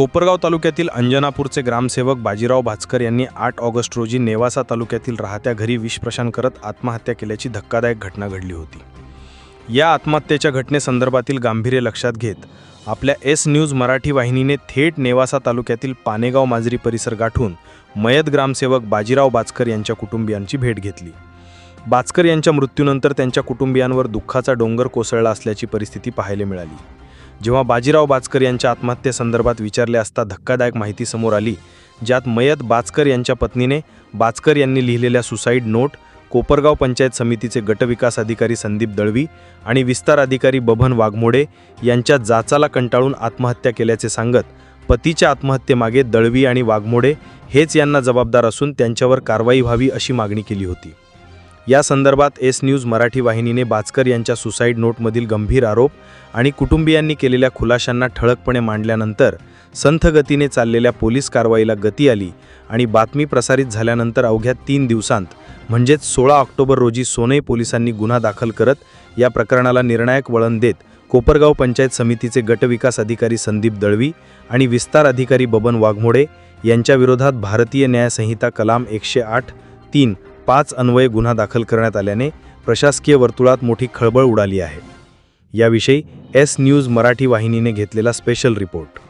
कोपरगाव तालुक्यातील अंजनापूरचे ग्रामसेवक बाजीराव भाचकर यांनी आठ ऑगस्ट रोजी नेवासा तालुक्यातील राहत्या घरी विषप्रशान करत आत्महत्या केल्याची धक्कादायक घटना घडली होती. या आत्महत्येच्या घटनेसंदर्भातील गांभीर्य लक्षात घेत आपल्या एस न्यूज मराठी वाहिनीने थेट नेवासा तालुक्यातील पानेगाव माजरी परिसर गाठून मयत ग्रामसेवक बाजीराव बाचकर यांच्या कुटुंबियांची भेट घेतली. बाचकर यांच्या मृत्यूनंतर त्यांच्या कुटुंबियांवर दुःखाचा डोंगर कोसळला असल्याची परिस्थिती पाहायला मिळाली. जेव्हा बाजीराव बाचकर यांच्या आत्महत्येसंदर्भात विचारले असता धक्कादायक माहिती समोर आली ज्यात मयत बाचकर यांच्या पत्नीने बाचकर यांनी लिहिलेल्या सुसाईड नोट कोपरगाव पंचायत समितीचे गटविकास अधिकारी संदीप दळवी आणि विस्तार अधिकारी बभन वाघमोडे यांच्या जाचाला कंटाळून आत्महत्या केल्याचे सांगत पतीच्या आत्महत्येमागे दळवी आणि वाघमोडे हेच यांना जबाबदार असून त्यांच्यावर कारवाई व्हावी अशी मागणी केली होती. या संदर्भात एस न्यूज मराठी वाहिनीने बाचकर यांच्या सुसाईड नोटमधील गंभीर आरोप आणि कुटुंबियांनी केलेल्या खुलाशांना ठळकपणे मांडल्यानंतर संथगतीने चाललेल्या पोलीस कारवाईला गती आली आणि बातमी प्रसारित झाल्यानंतर अवघ्या तीन दिवसांत म्हणजेच सोळा ऑक्टोबर रोजी सोनई पोलिसांनी गुन्हा दाखल करत या प्रकरणाला निर्णायक वळण देत कोपरगाव पंचायत समितीचे गटविकास अधिकारी संदीप दळवी आणि विस्तार अधिकारी बबन वाघमोडे यांच्याविरोधात भारतीय न्यायसंहिता कलाम एकशे आठ तीन पाच अन्वये गुन्हा दाखल करण्यात आल्याने प्रशासकीय वर्तुळात मोठी खळबळ उडाली आहे. याविषयी एस न्यूज मराठी वाहिनीने घेतलेला स्पेशल रिपोर्ट.